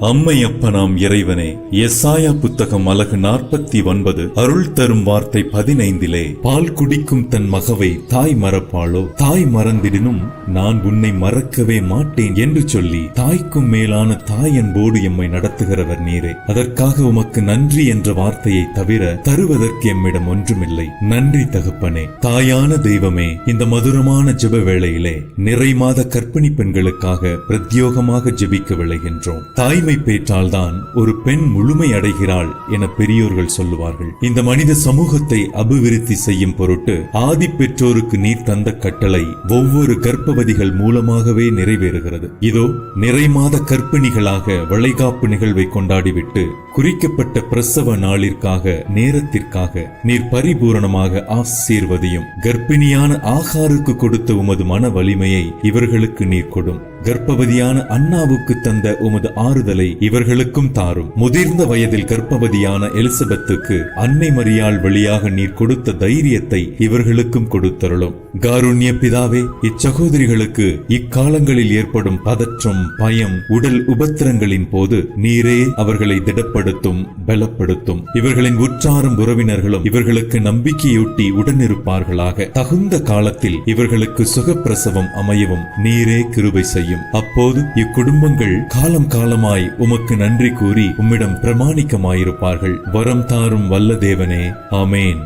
அம்மை அப்பனாம் இறைவனே எஸ்ஆயா புத்தகம் அழகு நாற்பத்தி ஒன்பது அருள் தரும் வார்த்தை பதினைந்திலே பால் குடிக்கும் தன் மகவை தாய் மறப்பாளோ? தாய் மறந்திடினும் நான் உன்னை மறக்கவே மாட்டேன் என்று சொல்லி தாய்க்கும் மேலான தாய் அன்போடு எம்மை நடத்துகிறவர் நீரே. அதற்காக உமக்கு நன்றி என்ற வார்த்தையை தவிர தருவதற்கு எம்மிடம் ஒன்றுமில்லை. நன்றி தகப்பனே. தாயான தெய்வமே இந்த மதுரமான ஜெப வேளையிலே நிறை மாத கர்ப்பிணி பெண்களுக்காக பிரத்யோகமாக ஜெபிக்க விளைகின்றோம் தாய்மை பேற்றால்தான் ஒரு பெண் முழுமை அடைகிறாள் என பெரியோர்கள் சொல்லுவார்கள். இந்த மனித சமூகத்தை அபிவிருத்தி செய்யும் பொருட்டு ஆதி பெற்றோருக்கு நீர் தந்த கட்டளை ஒவ்வொரு கர்ப்பவதிகள் மூலமாகவே நிறைவேறுகிறது. இதோ நிறைமாத கற்பிணிகளாக வளைகாப்பு நிகழ்வை கொண்டாடிவிட்டு குறிக்கப்பட்ட பிரசவ நாளிற்காக நேரத்திற்காக நீர் பரிபூரணமாக ஆசீர்வதியும் கர்ப்பிணியான ஆகாருக்கு கொடுத்த உமது மன வலிமையை இவர்களுக்கு நீர் கொடும். கர்ப்பவதியான அண்ணாவுக்கு தந்த உமது ஆறுதல் இவர்களுக்கும் தாரும். முதிர்ந்த வயதில் கர்ப்பவதியான எலிசபெத்துக்கு அன்னை மரியாள் வழியாக நீர் கொடுத்த தைரியத்தை இவர்களுக்கும் கொடுத்தருளும். காருண்ய பிதாவே இச்சகோதரிகளுக்கு இக்காலங்களில் ஏற்படும் பதற்றம் பயம் உடல் உபத்திரங்களின் போது நீரே அவர்களை திடப்படுத்தும் பலப்படுத்தும். இவர்களின் உற்றாரும் உறவினர்களும் இவர்களுக்கு நம்பிக்கையூட்டி உடனிருப்பார்களாக. தகுந்த காலத்தில் இவர்களுக்கு சுகப்பிரசவம் அமையவும் நீரே கிருபை செய்யும். அப்போது இக்குடும்பங்கள் காலம் காலமாய் உமக்கு நன்றி கூறி உம்மிடம் பிரமாணிக்கமாயிருப்பார்கள். வரம் தாரும் வல்ல தேவனே ஆமேன்.